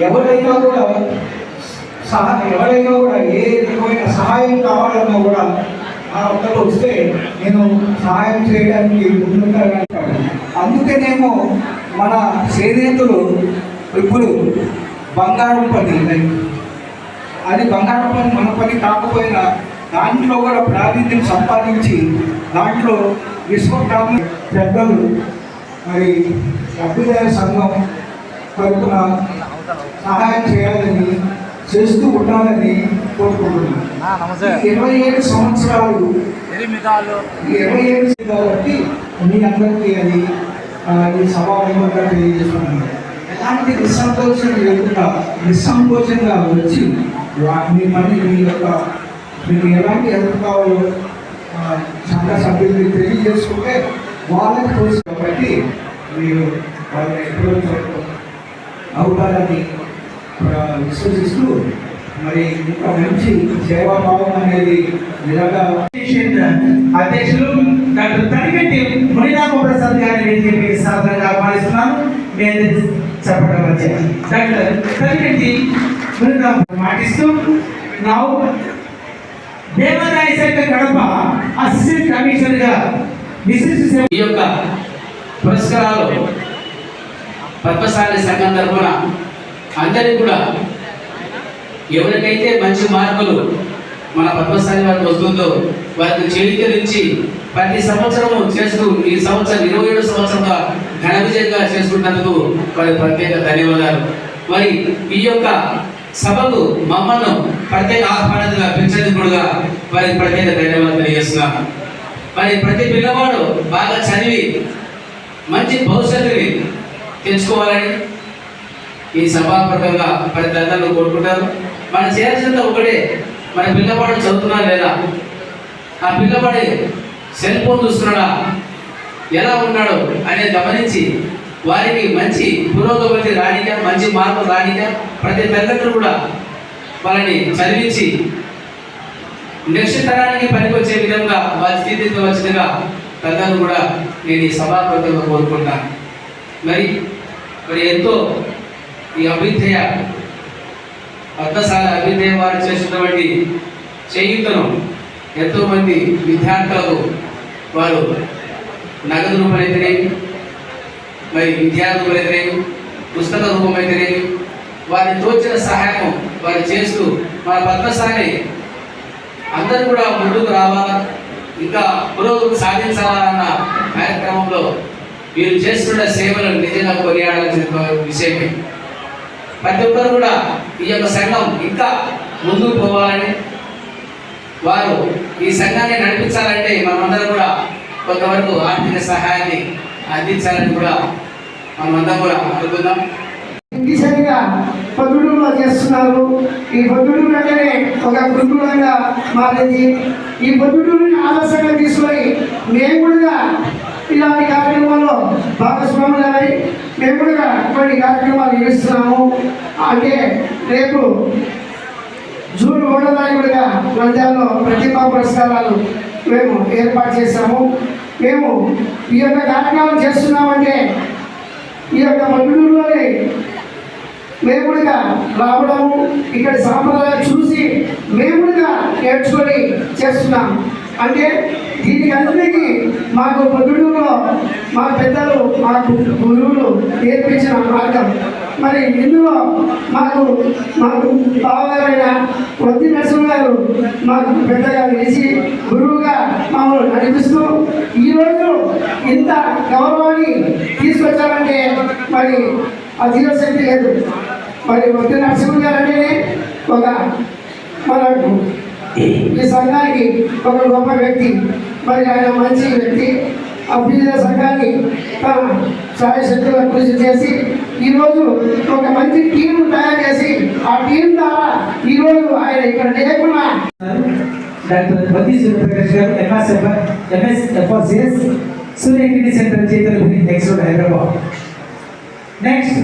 ఎవరైనా కూడా సహా ఎవరైనా కూడా ఏ రకమైన సహాయం కావాలన్నా కూడా నా వద్దకు వస్తే నేను సహాయం చేయడానికి ముందుంటాను అందుకనేమో మన చేనేతులు ఇప్పుడు బంగారం పని అది బంగారం పని మన పని కాకపోయినా దాంట్లో కూడా ప్రాతినిధ్యం సంపాదించి దాంట్లో విశ్వగ్రామ పెద్దలు మరి అభ్యుదయ సంఘం తరపున సహాయం చేయాలని చేస్తూ ఉండాలని కోరుకుంటున్నాను. ఇరవై ఏడు సంవత్సరాలు ఇరవై ఏడు కాబట్టి మీ అందరికీ అది ఈ సభాముఖంగా తెలియజేస్తున్నాను. ఎలాంటి నిస్సంతోషం లేకుండా నిస్సంకోచంగా వచ్చి మీ పని మీ యొక్క మీకు ఎలాంటి హెల్ప్ కావాలో సంఘ సభ్యులు తెలియజేసుకుంటే వాళ్ళకి తెలుసు కాబట్టి మీరు వాళ్ళని ఎప్పుడో అవుతారని విశ్వసిస్తూ మరి ఇంకా మంచి సేవాభావం అనేది నిజంగా అధ్యక్షులు డాక్టర్ తనిగట్టి మునిరామ ప్రసాద్ గారిని చెప్పి సాధారణంగా ఆహ్వానిస్తున్నాను. నేను చెప్పడం వచ్చాను డాక్టర్ తనిగట్టి మునిరామ మాటిస్తూ నా దేవాదాయ శాఖ కడప అసిస్టెంట్ కమిషనర్గా విశిష్ట ఈ యొక్క పురస్కారాలు పద్మశాలి సంఘం తరఫున అందరికీ కూడా ఎవరికైతే మంచి మార్కులు మన పద్మశాలి వారికి వస్తుందో వారికి చేలికరించి ప్రతి సంవత్సరము చేస్తూ ఈ సంవత్సరం ఇరవై ఏడు సంవత్సరంగా ఘన విజయంగా చేసుకున్నందుకు వారికి ప్రత్యేక ధన్యవాదాలు. మరి ఈ యొక్క సభకు మమ్మల్ని ప్రత్యేక ఆహ్వానంగా పెంచేందుకుగా వారికి ప్రత్యేక ధన్యవాదాలు తెలియజేస్తున్నాను. మరి ప్రతి పిల్లవాడు బాగా చదివి మంచి భవిష్యత్తుని తెలుసుకోవాలని ఈ సభాపకంగా ప్రతి తల్లిదండ్రులు కోరుకుంటారు. మనం చేయాల్సింది ఒకటే మన పిల్లవాడు చదువుతున్నా లేదా? ఆ పిల్లవాడి సెల్ ఫోన్ చూస్తున్నాడా? ఎలా ఉన్నాడో అనేది గమనించి వారికి మంచి పురోగతి రానిక మంచి మార్పు రానిక ప్రతి తల్లిదండ్రులు కూడా వాళ్ళని చదివించి నెక్స్ట్ తరానికి పనికొచ్చే విధంగా వారి తీర్చిదిద్దవలసిందిగా పెద్దలు కూడా నేను ఈ సభాపతిగా కోరుకుంటాను. మరి మరి ఎంతో ఈ అభ్యుదయ పద్మశాల అభ్యుదయ వారు చేసినటువంటి చేయుతను ఎంతోమంది విద్యార్థులకు వారు నగదు రూపమైతేనేమి మరి విద్యా రూపమైతేనేమి పుస్తక రూపమైతేనేమి వారి తోచిన సహాయం వారు చేస్తూ మన పద్మశాలని అందరూ కూడా ముందుకు రావాలా ఇంకా పురోగతి సాధించాలన్న కార్యక్రమంలో వీరు చేస్తున్న సేవలు నిజంగా కొనియాడాల్సిన విషయమే ప్రతి ఒక్కరు కూడా ఈ యొక్క సంఘం ఇంకా ముందుకు పోవాలని వారు ఈ సంఘాన్ని నడిపించాలంటే మనమందరం కూడా కొంతవరకు ఆర్థిక సహాయాన్ని అందించాలని కూడా మనమందరం కూడా అనుకుందాం. దిశగా పొద్దుడులో చేస్తున్నారు. ఈ పొద్దుడు వెంటనే ఒక గురుకులంగా మారింది. ఈ పొద్దుడుని ఆదర్శంగా తీసుకొని మేము కూడా ఇలాంటి కార్యక్రమాల్లో భాగస్వాములమై మేము కూడా కొన్ని కార్యక్రమాలు నిర్వహిస్తున్నాము అంటే రేపు జూన్ ఒకటో తారీఖు కూడా నంద్యాలలో ప్రతిభా పురస్కారాలు మేము ఏర్పాటు చేశాము. మేము ఈ యొక్క కార్యక్రమం చేస్తున్నామంటే ఈ యొక్క మందులోనే మేముడిగా రావడము ఇక్కడ సాంప్రదాయాలు చూసి మేముడిగా నేర్చుకొని చేస్తున్నాం. అంటే దీనికి అన్నిటికీ మాకు పొద్దుడులో మా పెద్దలు మాకు గురువులు నేర్పించిన మార్గం. మరి ఇందులో మాకు మాకు బావగారైన కొద్ది నరసింహ గారు మాకు పెద్దగా వేసి గురువుగా మమ్మల్ని నడిపిస్తూ ఈరోజు ఇంత గౌరవాన్ని తీసుకొచ్చారంటే మరి ఆ జీవశక్తి లేదు. మరి కొద్ది నరసింహ గారు అంటేనే ఒక మనకు ఈ సంఘానికి ఒక గొప్ప వ్యక్తి మరి ఆయన మంచి వ్యక్తి. అభ్యుదయ సంఘాన్ని తన సాయశక్తుల కృషి చేసి ఈరోజు ఒక మంచి టీం తయారు చేసి ఆ టీం ద్వారా ఈరోజు ఆయన ఇక్కడ లేకుండా doctor బతి Suryaprakash garu MS MS FRCS Suryagiri centre Chaitanya next Hyderabad. Next.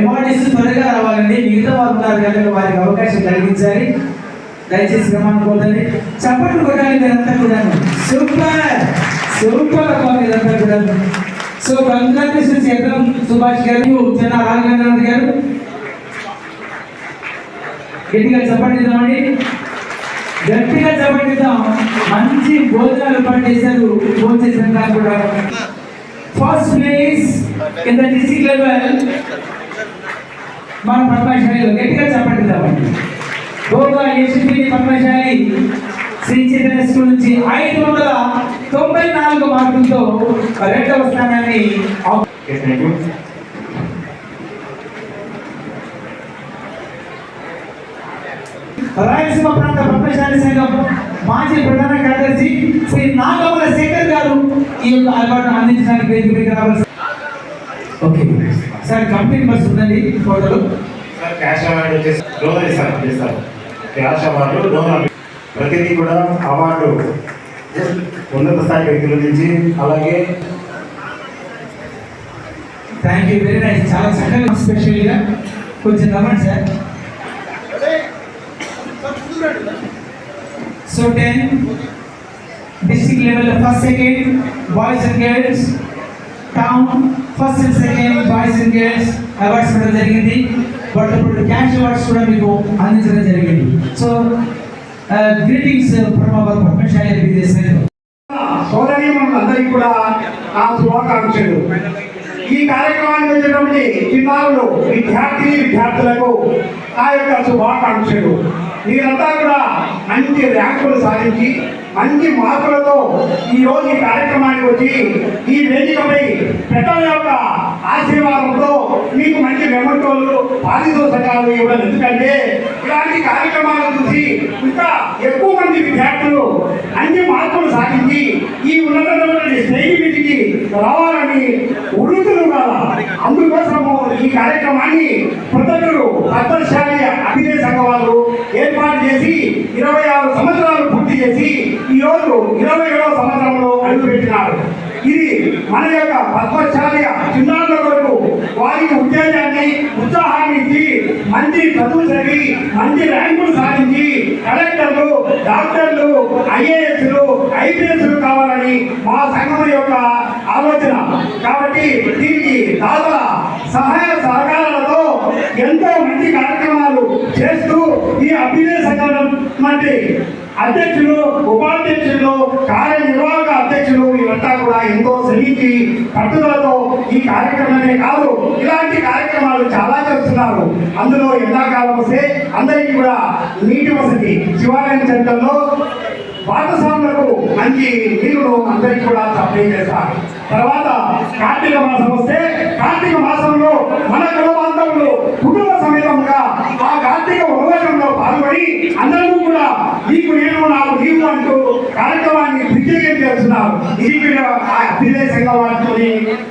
Awards త్వరగా రావాలండి. మిగతా వారు ఉన్నారు కనుక వారికి అవకాశం కలిగించాలి. దయచేసి క్రమాన్ని కోరండి చప్పట్లు కొట్టాలి మీరంతా కూడా సూపర్! సూపర్ అబ్బా మీరంతా కూడా సో కంగ్రాచులేషన్స్ ఎగ్రం సుభాష్ గారు చెన్న రాఘవేంద్రనాథ్ గారు. గట్టిగా చెప్పండిద్దామండి గట్టిగా చెప్పండిద్దాం మంచి భోజనాలు పనిచేశారు భోజనం కూడా. First place in the district level మన పద్మశాలిలో గట్టిగా చెప్పండిద్దామండి గోగా యశస్విని పద్మశాలి శ్రీ చైతన్య స్కూల్ నుంచి ఐదు వందల తొంభై నాలుగు మార్కులతో రెండవ స్థానాన్ని రాయలసీమ ప్రాంత పద్మశాలి సంఘం మాజీ ప్రధాన కార్యదర్శి శ్రీ నాగమల శేఖర్ గారు ఈ యొక్క అలవాటును అందించడానికి వేదిక రావాల్సి ఓకే. సార్ కంపెనీ బస్ ఉందండి ఫోటోలు. సార్ క్యాష్ అవార్డు వచ్చేసి డోనర్ చేస్తారు. క్యాష్ అవార్డు ప్రతిదీ కూడా అవార్డు ఉన్నత స్థాయి వ్యక్తుల నుంచి అలాగే థ్యాంక్ యూ వెరీ నైస్ చాలా చక్కగా స్పెషల్గా కొంచెం నవ్వండి sir. So ten district level first second boys and girls town first and second boys and girls awards ఇవ్వడం జరిగింది. బట్ ఇప్పుడు క్యాష్ అవార్డ్స్ కూడా మీకు అందించడం జరిగింది. So greetings from our Padmashali విదేశాలు సోదరీమణులందరికీ కూడా నా శుభాకాంక్షలు. ఈ కార్యక్రమానికి వచ్చినటువంటి చిన్నారులు విద్యార్థి విద్యార్థులకు నా యొక్క శుభాకాంక్షలు. మీరంతా కూడా మంచి ర్యాంకులు సాధించి మంచి మార్కులతో ఈ రోజు ఈ కార్యక్రమానికి వచ్చి ఈ వేదికపై పెద్దల యొక్క ఆశీర్వాదంతో మీకు మంచి మెమంటోలు పారితోషకాలు ఇవ్వడం. ఎందుకంటే ఇలాంటి కార్యక్రమాలు చూసి ఇంకా ఎక్కువ మంది విద్యార్థులు అన్ని మార్పులు సాధించి ఈ ఉన్నతమైనటువంటి స్నేహితుడికి రావాలని ఉరుతులు కాదా అందుకోసము ఈ కార్యక్రమాన్ని ప్రొద్దుటూరు పద్మశాలి అభినయ సంఘ వాళ్ళు ఏర్పాటు చేసి ఇరవై ఆరు సంవత్సరాలు పూర్తి చేసి ఈ రోజు ఇరవై ఏడవ సంవత్సరంలో అడుగుపెట్టినారు. ఇది మన యొక్క పద్మశాలి చిన్నారుల కొరకు వారికి ఉత్తేజాన్ని ఉత్సాహాన్ని ఇచ్చి మంచి చదువు చదివి మంచి ర్యాంకులు సాధించి కలెక్టర్లు డాక్టర్లు ఐఏఎస్లు ఐపీఎస్లు కావాలని మా సంఘం యొక్క ఆలోచన. కాబట్టి దీనికి దాదాపు సహాయ సహకారాలతో ఎంతో మంచి కార్యక్రమాలు చేస్తూ ఈ అభ్యుదయ సంఘం అధ్యక్షులు ఉపాధ్యక్షులు కార్యనిర్వాహక అధ్యక్షులు ఇవంతా కూడా ఎంతో శ్రమించి పట్టుదలతో ఈ కార్యక్రమమే కాదు ఇలాంటి కార్యక్రమాలు చాలా చేస్తున్నారు. అందులో ఎండాకాలం వస్తే అందరికీ కూడా నీటి వసతి శివాలయం సెంటర్లో పాఠశాలకు మంచి నీరును అందరికీ కూడా సప్లై చేస్తారు. తర్వాత కార్తీక మాసం వస్తే కార్తీక మాసంలో మన కుల బాంధవులు కుటుంబ సమేతంగా ఆ కార్తీక ఉపవాసంలో పాల్గొని అందరూ కూడా నీకు నేను నాకు నీవు అంటూ కార్యక్రమాన్ని దిగ్విజయం చేస్తున్నారు. ఇది కూడా అభ్యుదయ సంఘం వారితో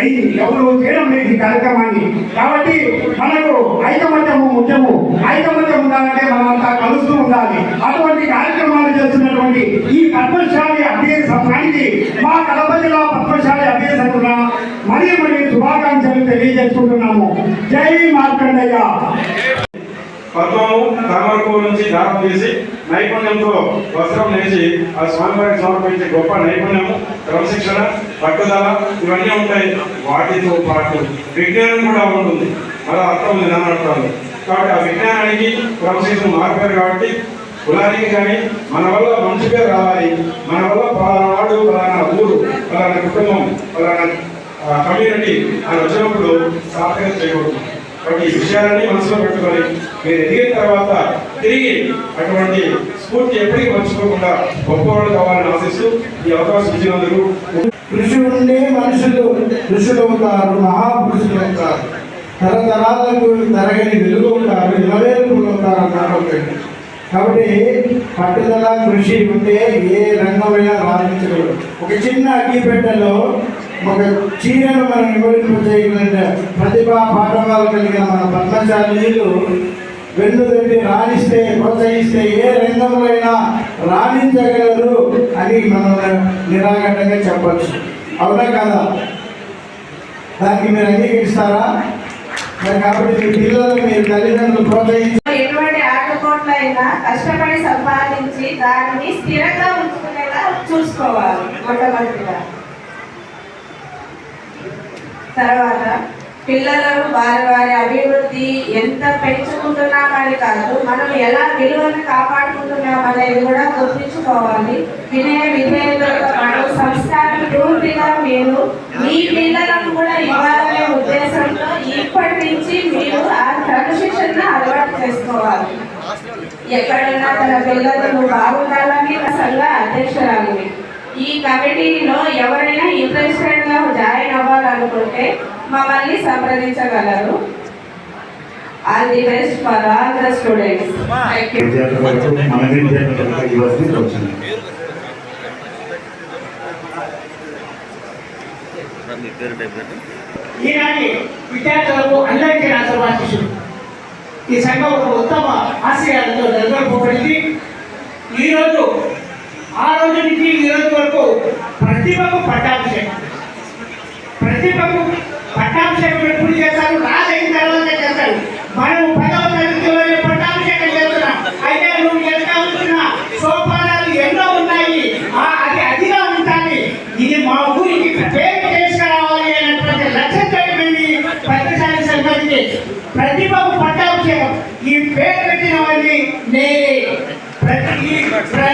అయింది ఎవరు చేయడం లేదు ఈ కార్యక్రమాన్ని. కాబట్టి మనకు ఐకమత్యము ముఖ్యము. ఐకమత్యం ఉండాలంటే మనమంతా కలుస్తూ ఉండాలి. అటువంటి కార్యక్రమాలు చేస్తున్నటువంటి ఈ పద్మశాలి అభ్యర్థి సంఘానికి మా కడప జిల్లా పద్మశాలి అభ్యర్థి సంఘం మరీ మరీ శుభాకాంక్షలు తెలియజేసుకుంటున్నాము. జై మార్కండయ్య. పద్మము తామరకు నుంచి దానం చేసి నైపుణ్యంతో వస్త్రం నేసి ఆ స్వామివారికి సమర్పించే గొప్ప నైపుణ్యము క్రమశిక్షణ పట్టుదల ఇవన్నీ ఉంటాయి. వాటితో పాటు విజ్ఞానం కూడా ఉంటుంది. అలా అర్థం ఉంది కాబట్టి ఆ విజ్ఞానానికి క్రమశిక్షణ మార్పారు కాబట్టి కులానికి కానీ మన వల్ల మంచి పేరు రావాలి. మన వల్ల పలానాడు పలానా ఊరు పలానా కుటుంబం పలానా కమ్యూనిటీ అని వచ్చినప్పుడు సాఫ్ట్వేర్ చేయకూడదు. కాబట్టి ఈ విషయాలన్నీ మనసులో పెట్టుకొని మీరు ఎదిగిన తర్వాత తిరిగి అటువంటి స్ఫూర్తి ఎప్పటికీ మర్చిపోకుండా గొప్పవాళ్ళు కావాలని ఆశిస్తూ ఈ అవకాశం ఇచ్చినందుకు కృషి ఉండే మనుషులు ఋషులు అవుతారు మహాపురుషులు అవుతారు తరతరాలకు తరగని వెలుగు ఉంటారు ఇలవేలుగులు అవుతారు అన్నారు కాబట్టి పట్టుదల కృషి ఉంటే ఏ రంగమైనా రాణించగలరు ఒక చిన్న అగ్గిపెట్టెలో ఒక చీరను మనం నిమరింపు చేయగలిగిన ప్రతిభ పాఠవాలు కలిగిన మన పద్మశాలీలు వెన్నుదట్టి రాణిస్తే ప్రోత్సహిస్తే ఏ రంగంలోనైనా రాణించగలరు అని మనం నిరాఘటంగా చెప్పచ్చు. అవునా కదా? దానికి మీరు అంగీకరిస్తారా? మరి కాబట్టి మీ పిల్లలు మీ తల్లిదండ్రులు ప్రోత్సహించి ఎటువంటి ఆటపోట్లైనా కష్టపడి సంపాదించి దాన్ని స్థిరంగా ఉంచుకునేలా చూసుకోవాలి మొట్టమొదటిగా. తర్వాత పిల్లలను వారి వారి అభివృద్ధి ఎంత పెంచుకుంటున్నామని కాదు మనం ఎలా విలువను కాపాడుకుంటున్నాం అనేది కూడా గుర్తించుకోవాలి. వినయ విధేయతలతో పాటు సంస్కారం మీరు మీ పిల్లలకు కూడా ఇవ్వాలనే ఉద్దేశంతో ఇప్పటి నుంచి మీరు ఆ క్రమశిక్షణ అలవాటు చేసుకోవాలి. ఎక్కడైనా తన పిల్లలు బాగుండాలని నా సంఘ అధ్యక్షురాలిని. ఈ కమిటీలో ఎవరైనా ఇంట్రెస్టెడ్ జాయిన్ అవ్వాలనుకుంటే మమ్మల్ని సంప్రదించగలరు. All the best for all the students విద్యార్థులకు ఈనాటి విద్యార్థులకు అందరికీ నా శుభాశిషులు ఈ సంఘం ఒక ఉత్తమ ఆశయాలతో నెలకొల్పబడింది. ఈరోజు ఆ రోజు నుంచి ఈ రోజు వరకు ప్రతిభకు పట్టాభిషేకం. ప్రతిభకు పట్టాభిషేకం ఎప్పుడు చేస్తారు రాజైన తర్వాత చేస్తారు మనం పదవ తరగతిలోనే పట్టాభిషేకం చేస్తున్నాం అయితే నువ్వు ఎదగాల్సిన సోపానాలు ఎన్నో ఉన్నాయి ఆ అది అదిగా ఉంటాయి ఇది మా ఊరికి పేరు తీసుకురావాలి అనేటువంటి లక్ష్యంతో మేము పద్మశాలి సంఘానికి ప్రతిభకు పట్టాభిషేకం ఈ పేరు పెట్టిన వారిని నేనే ప్రతి ఈ ప్ర-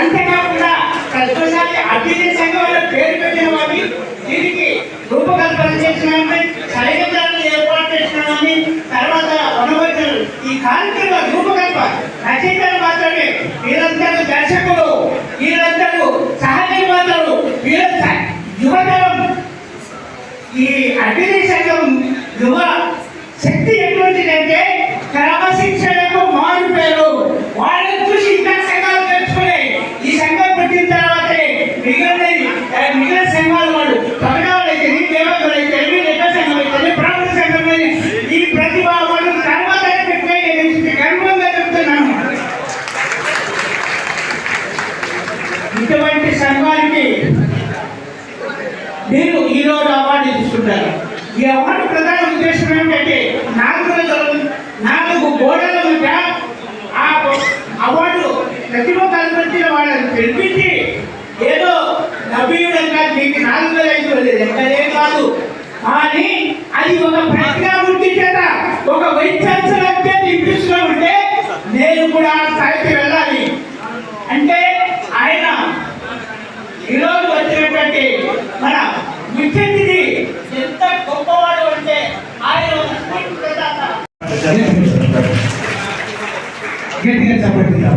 అంతేకాకుండా పద్మశాలి అభివృద్ధి సంఘం వల్ల పేరు పెట్టిన వారిని దీనికి రూపకల్పన చేసిన వారిని, కార్యక్రమాలను ఏర్పాటు చేసిన వారిని, తర్వాత వనవర్తులు ఈ కార్యక్రమ రూపకల్ప రచయితలు మాత్రమే వీరందరూ దర్శకులు వీరందరూ సహ నిర్మాతలు వీరంతా యువతరం. ఈ అభివృద్ధి సంఘం యువ శక్తి ఎటువంటిదంటే క్రమశిక్షణకు మారు పేరు వాళ్ళని చూసి ఇతర సంఘాలు తెచ్చుకునే ఈ సంఘం పెట్టిన తర్వాతే మిగిలిన మిగిలిన సంఘాలు వాళ్ళు తమిళనాడు అయితే దేవతలు అయితే రెడ్డ సంఘం అయితే బ్రాహ్మణ సంఘం అయితే ఈ ప్రతిభ వాళ్ళు తర్వాత పెట్టే గర్వంగా చెప్తున్నాను ఇటువంటి సంఘానికి మీరు ఈ రోజు అవార్డు తీసుకుంటారు ఈ అవార్డు ప్రధాన ఉద్దేశం ఏమిటంటే నాలుగు నాలుగు గోడల మధ్య ఆ అవార్డు ప్రతిభ కల్పించిన వాళ్ళని పిలిపించి ఏదో నవ్వీయుడంగా మీకు నాలుగు వేల ఐదు వేలు ఎక్కడే కాదు. కానీ అది ఒక ప్రజ్ఞా వృత్తి చేత ఒక వైద్యాంశలంటే ఇంగ్లీష్లో ఉంటే నేను కూడా ఆ స్థాయికి వెళ్ళాలి. అంటే ఆయన ఈరోజు వచ్చినటువంటి మన ముఖ్యమంత్రి ఎంత గొప్పవాడు అంటే ఆయన ఒక స్ఫూర్తి ప్రదాత. గట్టిగా చెప్పండిద్దాం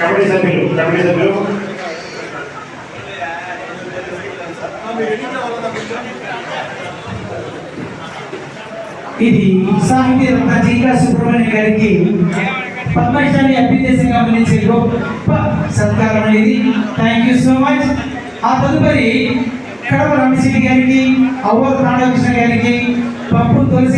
కమిటీ సభ్యులు కమిటీ సభ్యులు ఇది సాహితీ రత్న జీకా సుబ్రహ్మణ్య గారికి పద్మశాలి అభ్యుదయ గమనించే గొప్ప సత్కారం అనేది థ్యాంక్ యూ సో మచ్ ఆ తదుపరి కడప రమేశ్వరి గారికి అవ్వ ప్రాణకృష్ణ గారికి పప్పు తులసి